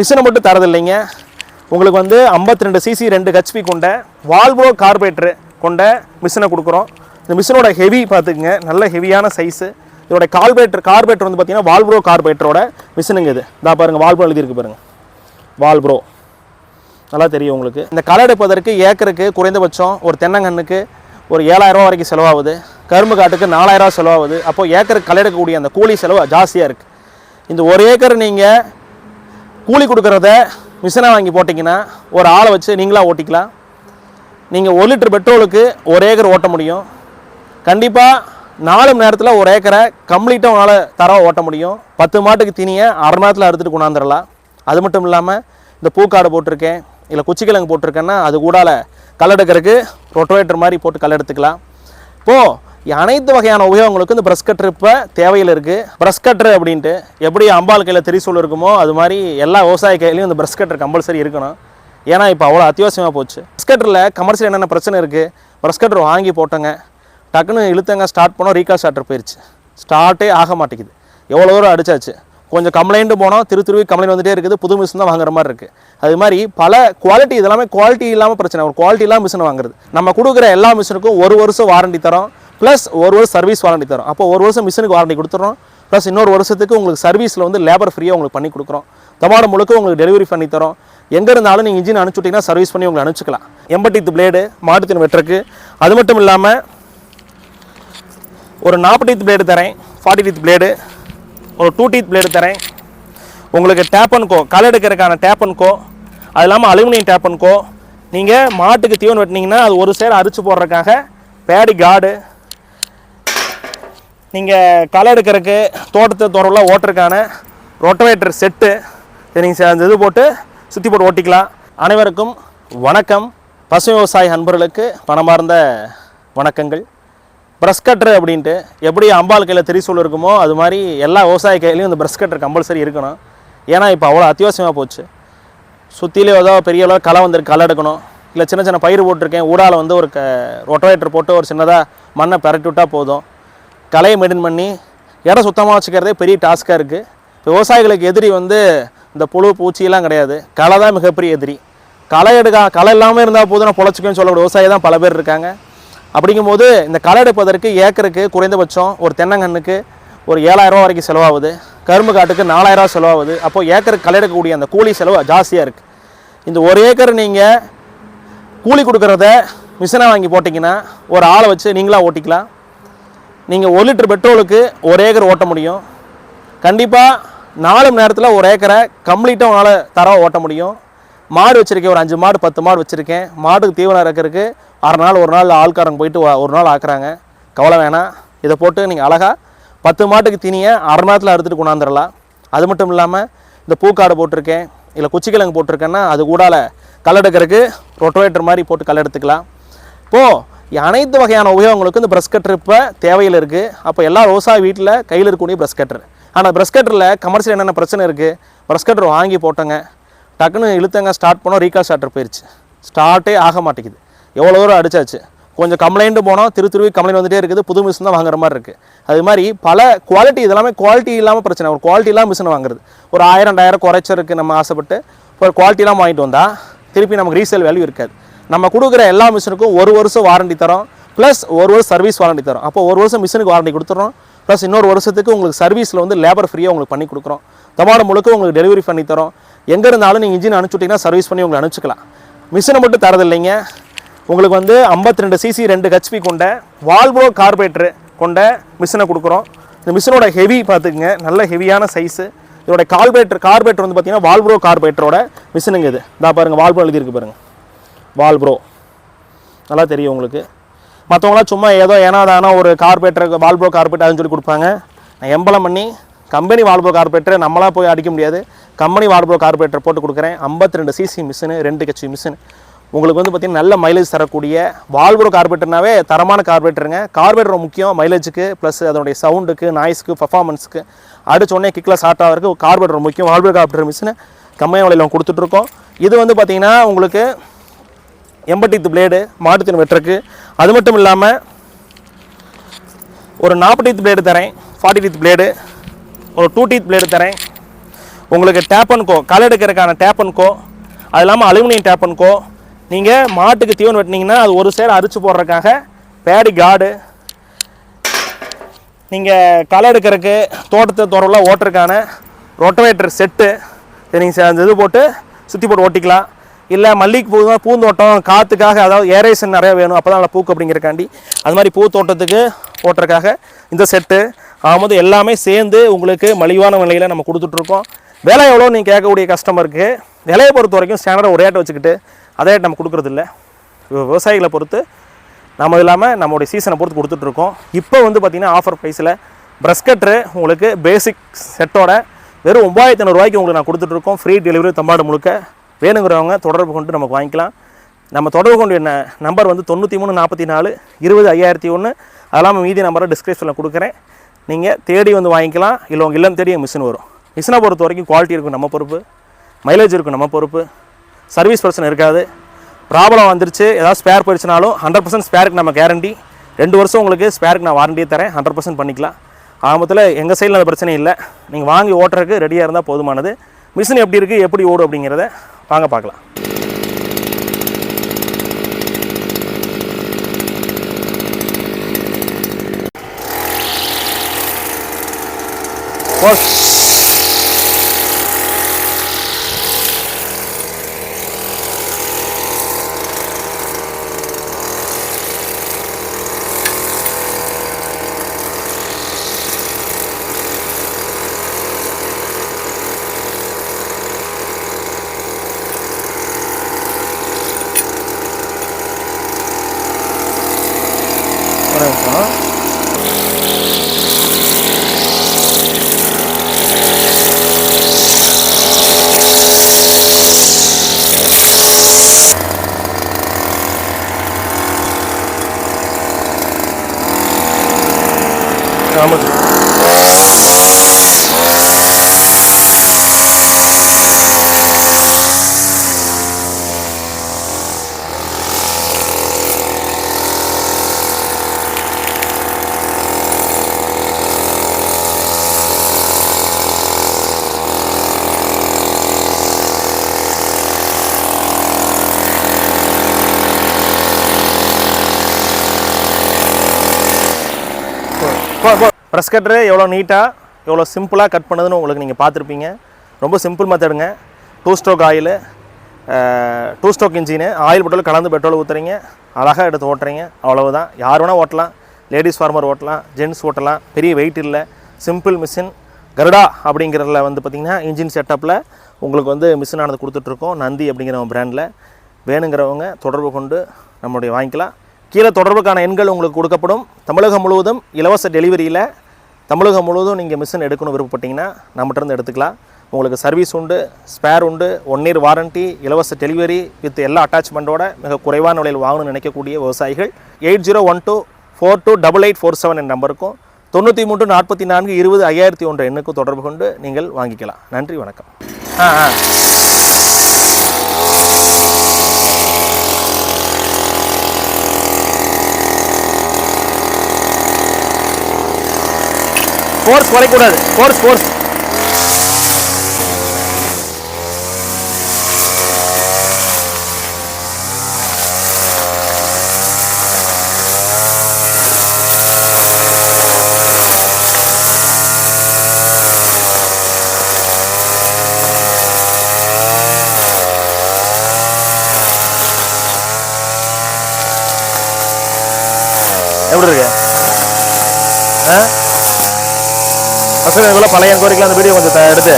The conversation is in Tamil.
மிஷினை மட்டும் தரது இல்லைங்க உங்களுக்கு வந்து 52 ரெண்டு சிசி ரெண்டு ஹெச்பி கொண்ட வால்வோ கார்பரேட்டரு கொண்ட மிஷினை கொடுக்குறோம். இந்த மிஷினோட ஹெவி பார்த்துக்குங்க. நல்ல ஹெவியான சைஸு இதோட கார்பரேட்டர் கார்பரேட்டர் வந்து பார்த்தீங்கன்னா வால்ப்ரோ கார்பரேட்டரோட மிஷினுங்க இது. இதா பாருங்கள் வால்ப்ரோ எழுதியிருக்கு பாருங்கள் வால்ப்ரோ நல்லா தெரியும் உங்களுக்கு. இந்த களை எடுப்பதற்கு ஏக்கருக்கு குறைந்தபட்சம் ஒரு தென்னங்கன்னுக்கு ஒரு ஏழாயிரரூவா ரூபா வரைக்கும் செலவாகுது. கரும்பு காட்டுக்கு நாலாயிரம் ரூபா செலவாகுது. அப்போது ஏக்கருக்கு களை எடுக்கக்கூடிய அந்த கூலி செலவு ஜாஸ்தியாக இருக்குது இந்த ஒரு ஏக்கர் நீங்கள் கூலி கொடுக்குறத மிஷினாக வாங்கி போட்டிங்கன்னா ஒரு ஆளை வச்சு நீங்களாக ஓட்டிக்கலாம். நீங்கள் ஒரு லிட்டர் பெட்ரோலுக்கு ஒரு ஏக்கர் ஓட்ட முடியும். கண்டிப்பாக நாலு மணி நேரத்தில் ஒரு ஏக்கரை கம்ப்ளீட்டாக உங்களால் தரவாக ஓட்ட முடியும். பத்து மாட்டுக்கு தீனியை அரை மணி நேரத்தில் அறுத்துட்டு கொண்டாந்துடலாம். அது மட்டும் இல்லாமல் இந்த பூக்காடு போட்டிருக்கேன் இல்லை குச்சிக்கிழங்கு போட்டிருக்கேன்னா அது கூடால கள் எடுக்கிறதுக்கு ரொட்டோவேட்டர் மாதிரி போட்டு கள் எடுத்துக்கலாம் இப்போது அனைத்து வகையான உபயோகங்களுக்கும் இந்த ப்ரஷ் கட்டர் இப்போ தேவையில் இருக்குது ப்ரஷ் கட்டர் அப்படின்ட்டு எப்படி அம்பாள் கையில் திரிசூல் இருக்குமோ அது மாதிரி எல்லா விவசாய கையிலையும் இந்த ப்ரஷ் கட்டர் கம்பல்சரி இருக்கணும். ஏன்னா இப்போ அவ்வளோ அத்தியாவசியமாக போச்சு. ப்ரஷ் கட்டரில் கமர்ஷியல் என்னென்ன பிரச்சனை இருக்குது ப்ரஷ் கட்டர் வாங்கி போட்டோங்க. டக்குன்னு இழுத்தங்க ஸ்டார்ட் பண்ணோம் ரீகால் ஸ்டார்டர் போயிடுச்சு ஸ்டார்ட்டே ஆக மாட்டேங்குது. எவ்வளோ தூரம் அடிச்சாச்சு? கொஞ்சம் கம்ப்ளைண்ட்டு போனோம் திரு திருவி கம்ப்ளைண்ட் வந்துட்டே இருக்குது. புது மிஷின் தான் வாங்குற மாதிரி இருக்குது அது மாதிரி பல குவாலிட்டி இதெல்லாமே குவாலிட்டி இல்லாமல் பிரச்சனை. ஒரு குவாலிட்டி இல்லாமல் மிஷின் வாங்குறது. நம்ம கொடுக்குற எல்லா மிஷினுக்கும் ஒரு வருஷம் வாரண்டி தரோம். ப்ளஸ் ஒரு வருஷம் சர்வீஸ் வாரண்டி தரோம். அப்போ ஒரு வருஷம் மிஷினுக்கு வாரண்டி கொடுத்துறோம். ப்ளஸ் இன்னொரு வருஷத்துக்கு உங்களுக்கு சர்வீஸில் வந்து லேபர் ஃப்ரீயாக உங்களுக்கு பண்ணி கொடுக்குறோம். தமாடம் முழுக்க உங்களுக்கு டெலிவரி பண்ணி தரோம். எங்கே இருந்தாலும் நீங்கள் இன்ஜின் அனுப்பிச்சுட்டிங்கன்னா சர்வீஸ் பண்ணி உங்களுக்கு அனுப்பிச்சிக்கலாம். எண்பட்டித்து பிளேடு மாட்டுத்தின் வெட்டுறக்கு அது மட்டும் இல்லாமல் ஒரு நாற்பத்தி பிளேடு தரேன். ஃபார்ட்டி டீத் பிளேடு ஒரு டூ டீத் பிளேடு தரேன். உங்களுக்கு டேப் அண்ட் கோ களை எடுக்கிறதுக்கான டேப் அண்ட் கோ அது இல்லாமல் அலுமினியம் டேப் அண்ட் கோ நீங்கள் மாட்டுக்கு தீவனம் வெட்டினீங்கன்னா அது ஒரு சேர் அரிச்சு போடுறதுக்காக பேடி கார்டு நீங்கள் களை எடுக்கிறதுக்கு தோட்டத்தை தோறலாம் ஓட்டுறதுக்கான ரொட்டவேட்டர் செட்டு நீங்கள் அந்த இது போட்டு சுற்றி போட்டு ஓட்டிக்கலாம். அனைவருக்கும் வணக்கம். பசு விவசாய அன்பர்களுக்கு பணமார்ந்த வணக்கங்கள். ப்ரஷ் கட்டர் அப்படின்ட்டு எப்படி அம்பாள் கையில் திரிசூல் இருக்குமோ அது மாதிரி எல்லா விவசாய கையிலையும் இந்த ப்ரஷ் கட்டர் கம்பல்சரி இருக்கணும். ஏன்னா இப்போ அவ்வளோ அத்தியாவசியமாக போச்சு. சுற்றிலே ஏதோ பெரிய அளவு களை வந்திருக்கு களை எடுக்கணும். இல்லை சின்ன சின்ன பயிர் போட்டிருக்கேன். ஊடால் வந்து ஒரு க ரொட்டவேட்டர் போட்டு ஒரு சின்னதாக மண்ணை பரட்டி விட்டால் போதும். களையை மெயின்டைன் பண்ணி இடம் சுத்தமாக வச்சுக்கிறதே பெரிய டாஸ்க்காக இருக்குது விவசாயிகளுக்கு எதிரி வந்து இந்த புழு பூச்சியெல்லாம் கிடையாது. களை தான் மிகப்பெரிய எதிரி. களை எடுக்க களை இல்லாமல் இருந்தால் போதும் நான் பொழைச்சிக்கன்னு சொல்லக்கூடிய விவசாயி தான் பல பேர் இருக்காங்க. அப்படிங்கும்போது இந்த களை எடுப்பதற்கு ஏக்கருக்கு குறைந்தபட்சம் ஒரு தென்னங்கன்னுக்கு ஒரு ஏழாயிரம் வரைக்கும் செலவாகுது. கரும்பு காட்டுக்கு நாலாயிரரூவா செலவாகுது. அப்போ ஏக்கருக்கு களை எடுக்கக்கூடிய அந்த கூலி செலவு ஜாஸ்தியாக இருக்குது இந்த ஒரு ஏக்கர் நீங்கள் கூலி கொடுக்குறத மிஷினாக வாங்கி போட்டிங்கன்னா ஒரு ஆளை வச்சு நீங்களாக ஓட்டிக்கலாம். நீங்கள் ஒரு லிட்டர் பெட்ரோலுக்கு ஒரு ஏக்கர் ஓட்ட முடியும். கண்டிப்பாக நாலு மணி நேரத்தில் ஒரு ஏக்கரை கம்ப்ளீட்டாக உங்களால் தரவா ஓட்ட முடியும். மாடு வச்சுருக்கேன் ஒரு அஞ்சு மாடு பத்து மாடு வச்சுருக்கேன். மாட்டுக்கு தீவனம் இறக்கிறதுக்கு அரை நாள் ஒரு நாள் ஆள்காரங்க போயிட்டு ஒரு நாள் ஆக்குறாங்க. கவலை வேணாம். இதை போட்டு நீங்கள் அழகாக பத்து மாட்டுக்கு தீனியை அரை மணி நேரத்தில் அறுத்துட்டு கொண்டாந்துடலாம். அது மட்டும் இல்லாமல் இந்த பூக்காடு போட்டிருக்கேன் இல்லை குச்சிக்கிழங்கு போட்டிருக்கேன்னா அது கூடால கள் எடுக்கிறதுக்கு ரொட்டோவேட்டர் மாதிரி போட்டு கள் எடுத்துக்கலாம் இப்போது அனைத்து வகையான உபயோகங்களுக்கும் இந்த ப்ரஷ் கட்டர் இப்போ தேவையில் இருக்குது அப்போ எல்லா விவசாய வீட்டில் கையில் இருக்கக்கூடிய ப்ரஷ் கட்டர் ஆனால் ப்ரஷ் கட்டரில் கமர்ஷியல் என்னென்ன பிரச்சனை இருக்குது ப்ரஷ் கட்டர் வாங்கி போட்டோங்க. டக்குன்னு இழுத்தங்க ஸ்டார்ட் பண்ணோம் ரீகால் ஸ்டார்டர் போயிடுச்சு ஸ்டார்ட்டே ஆக மாட்டேங்குது. எவ்வளோ தூரம் அடித்தாச்சு கொஞ்சம் கம்ப்ளைண்ட் போனோம் திரு திருவி கம்ப்ளைண்ட் வந்துட்டே இருக்குது. புது மிஷின் தான் வாங்குற மாதிரி இருக்குது அது மாதிரி பல குவாலிட்டி இதெல்லாமே குவாலிட்டி இல்லாமல் பிரச்சனை. ஒரு குவாலிட்டி இல்லாமல் மிஷின் வாங்குறது. ஒரு ஆயிரம் ரெண்டாயிரம் குறைச்சிருக்கு நம்ம ஆசைப்பட்டு. ஒரு குவாலிட்டிலாம் வாங்கிட்டு வந்தால் திருப்பி நமக்கு ரீசேல் வேல்யூ இருக்காது. நம்ம கொடுக்குற எல்லா மிஷினுக்கும் ஒரு வருஷம் வாரண்டி தரோம் ப்ளஸ் ஒரு வருஷம் சர்வீஸ் வாரண்டி தரோம். அப்போ ஒரு வருஷம் மிஷினுக்கு வாரண்டி கொடுத்துறோம் ப்ளஸ் இன்னொரு வருஷத்துக்கு உங்களுக்கு சர்வீஸில் வந்து லேபர் ஃப்ரீயாக உங்களுக்கு பண்ணி கொடுக்குறோம். தமிழ்நாடு முழுக்க உங்களுக்கு டெலிவரி பண்ணி தரோம். எங்கே இருந்தாலும் நீங்கள் இன்ஜின் அனுப்பிச்சுட்டிங்கன்னா சர்வீஸ் பண்ணி உங்களுக்கு அனுப்பிச்சிக்கலாம். மிஷினை மட்டும் தரதில்லைங்க. உங்களுக்கு வந்து 52 ரெண்டு சிசி ரெண்டு ஹெச்பி கொண்ட வால்வோ கார்பரேட்டரு கொண்ட மிஷினை கொடுக்குறோம். இந்த மிஷினோட ஹெவி பார்த்துக்குங்க. நல்ல ஹெவியான சைஸு இதோட கார்பரேட்டர் கார்பரேட்டர் வந்து பார்த்தீங்கன்னா வால்ப்ரோ கார்பரேட்டரோட மிஷினுங்க இது. இதாக பாருங்கள் வால்ப்ரோ எழுதியிருக்கு பாருங்கள் வால் ப்ரோ நல்லா தெரியும் உங்களுக்கு. மற்றவங்களாம் சும்மா ஏதோ ஏனா ஒரு கார்பரேட்டர் வால்ப்ரோ கார்பரேட்டர் அதுன்னு சொல்லி கொடுப்பாங்க. நான் எம்பலம் பண்ணி கம்பெனி வால்ப்ரோ கார்பரேட்டர் நம்மளாக போய் அடிக்க முடியாது. கம்பெனி வால்ப்ரோ கார்பரேட்டர் போட்டு கொடுக்குறேன். 52 ரெண்டு சிசி மிஷினு ரெண்டு கட்சி மிஷின் உங்களுக்கு வந்து பார்த்திங்கன்னா நல்ல மைலேஜ் தரக்கூடிய வால்ப்ரோ கார்பரேட்டர்னாவே தரமான கார்பரேட்டருங்க கார்பரேட்டர் முக்கியம் மைலேஜுக்கு ப்ளஸ் அதனுடைய சவுண்டுக்கு நாய்ஸ்க்கு பர்ஃபார்மன்ஸுக்கு அடிச்சோடனே கிக்கில் ஸ்டார்ட் ஆகிறதுக்கு கார்பரேட்டர் முக்கியம். வால்ப்ரோ கார்பரேட்டர் மிஷின் கம்மியான விலையில் கொடுத்துட்ருக்கோம் இது வந்து பார்த்திங்கன்னா உங்களுக்கு எண்பட்டித்து பிளேடு மாட்டுத்தின் வெட்டுறக்கு அது மட்டும் இல்லாமல் ஒரு நாற்பத்தி டீத் பிளேடு தரேன் ஃபார்ட்டி டீத் பிளேடு. ஒரு டூ டீத் பிளேடு தரேன். உங்களுக்கு டேப் அண்ட் கோ களை எடுக்கிறதுக்கான டேப் அண்ட் கோ அது இல்லாமல் அலுமினியம் டேப் அண்ட் கோ நீங்கள் மாட்டுக்கு தீவன் வெட்டினீங்கன்னா அது ஒரு சேர் அரிச்சு போடுறதுக்காக பேடி கார்டு நீங்கள் களை எடுக்கிறதுக்கு தோட்டத்தை துறவுலாம் ஓட்டுறதுக்கான ரொட்டவேட்டர் செட்டு நீங்கள் அந்த இது போட்டு சுற்றி போட்டு ஓட்டிக்கலாம். இல்லை மல்லிகை பூ தான் பூந்தோட்டம் காற்றுக்காக அதாவது ஏரேஷன் நிறையா வேணும். அப்போ தான் நல்லா பூக்கு அப்படிங்கிறக்காண்டி. அது மாதிரி பூத்தோட்டத்துக்கு போட்டுறக்காக இந்த செட்டு ஆகும்போது எல்லாமே சேர்ந்து உங்களுக்கு மலிவான விலையில் நம்ம கொடுத்துட்ருக்கோம் விலை எவ்வளோ நீங்கள் கேட்கக்கூடிய கஸ்டமருக்கு விலையை பொறுத்த வரைக்கும் ஸ்டாண்டர்டாக ஒரு ரேட்டை வச்சுக்கிட்டு அதே ரேட் நம்ம கொடுக்குறதில்ல விவசாயிகளை பொறுத்து நம்ம இல்லாமல் நம்மளுடைய சீசனை பொறுத்து கொடுத்துட்ருக்கோம் இப்போ வந்து பார்த்திங்கன்னா ஆஃபர் ப்ரைஸில் ப்ரஸ்கட்ரு உங்களுக்கு பேசிக் செட்டோட வெறும் ஒம்பாயிரத்தி ஐநூறுரூவாய்க்கு உங்களுக்கு நான் கொடுத்துட்ருக்கோம் ஃப்ரீ டெலிவரி தமிழ்நாடு முழுக்க. வேணுங்கிறவங்க தொடர்பு கொண்டு நமக்கு வாங்கிக்கலாம். நம்ம தொடர்பு கொண்டு என்ன? நம்பர் வந்து தொண்ணூற்றி மூணு நாற்பத்தி நாலு இருபது ஐயாயிரத்தி ஒன்று அதெல்லாம் மீதி நம்பரை டிஸ்கிரிப்ஷனில் கொடுக்குறேன். நீங்கள் தேடி வந்து வாங்கிக்கலாம். இல்லை உங்கள் இல்லம் தேடி மிஷின் வரும். மிஷினை பொறுத்த வரைக்கும் குவாலிட்டி இருக்கும் நம்ம பொறுப்பு. மைலேஜ் இருக்கும் நம்ம பொறுப்பு. சர்வீஸ் பிரச்சனை இருக்காது. ப்ராப்ளம் வந்துருச்சு. ஏதாவது ஸ்பேர் போயிடுச்சுனாலும் ஹண்ட்ரட் பர்சன்ட் ஸ்பேருக்கு நம்ம கேரண்டி ரெண்டு வருஷம் உங்களுக்கு ஸ்பேருக்கு நான் வாரண்டியே தரேன். ஹண்ட்ரட் பர்சன்ட் பண்ணிக்கலாம். ஆரம்பத்தில் எங்கள் சைடில் அந்த பிரச்சனை இல்லை. நீங்கள் வாங்கி ஓட்டுறதுக்கு ரெடியாக இருந்தால் போதுமானது. மிஷின் எப்படி இருக்குது எப்படி ஓடும் அப்படிங்கிறத வாங்க பார்க்கலாம். போஸ் ப்ரெஸ் கட்டரு எவ்வளோ நீட்டாக எவ்வளோ சிம்பிளாக கட் பண்ணதுன்னு உங்களுக்கு நீங்கள் பார்த்துருப்பீங்க. ரொம்ப simple மெத்தடுங்க two stroke oil two stroke engine oil petrol கலந்து பெட்ரோல் ஊற்றுறீங்க அழகாக எடுத்து ஓட்டுறீங்க. அவ்வளவுதான். யார் வேணால் ஓட்டலாம். லேடிஸ் ஃபார்மர் ஓட்டலாம். ஜென்ட்ஸ் ஓட்டலாம். பெரிய வெயிட் இல்லை. சிம்பிள் மிஷின் கருடா அப்படிங்கிறதுல வந்து பார்த்திங்கன்னா இன்ஜின் செட்டப்பில் உங்களுக்கு வந்து மிஷின் ஆனது கொடுத்துட்ருக்கோம். நந்தி அப்படிங்கிற பிராண்டில் வேணுங்கிறவங்க தொடர்பு கொண்டு நம்மளுடைய வாங்கிக்கலாம். கீழே தொடர்புக்கான எண்கள் உங்களுக்கு கொடுக்கப்படும். தமிழகம் முழுவதும் இலவச டெலிவரியில் தமிழகம் முழுவதும் நீங்கள் மிஷின் எடுக்கணும் விருப்பப்பட்டீங்கன்னா நம்மகிட்ட இருந்து எடுத்துக்கலாம். உங்களுக்கு சர்வீஸ் உண்டு ஸ்பேர் உண்டு ஒன் இயர் வாரண்ட்டி இலவச டெலிவரி வித் எல்லா அட்டாச்மெண்ட்டோட மிக குறைவான விலையில் வாங்கணும்னு நினைக்கக்கூடிய விவசாயிகள் eight zero one two four two double eight four seven என் நம்பருக்கும் தொண்ணூற்றி மூன்று நாற்பத்தி நான்கு இருபது ஐயாயிரத்தி ஒன்று எண்ணுக்கு தொடர்பு கொண்டு நீங்கள் வாங்கிக்கலாம். நன்றி வணக்கம். ஆ ஆ. ஃபோர்ஸ் குறைக்கூடாது. ஃபோர்ஸ் ஃபோர்ஸ் எப்படி இருக்கு? ஆ? பசங்க இவ்வளோ பழைய கோரிக்கலாம் அந்த வீடியோ கொஞ்சம் எடுத்து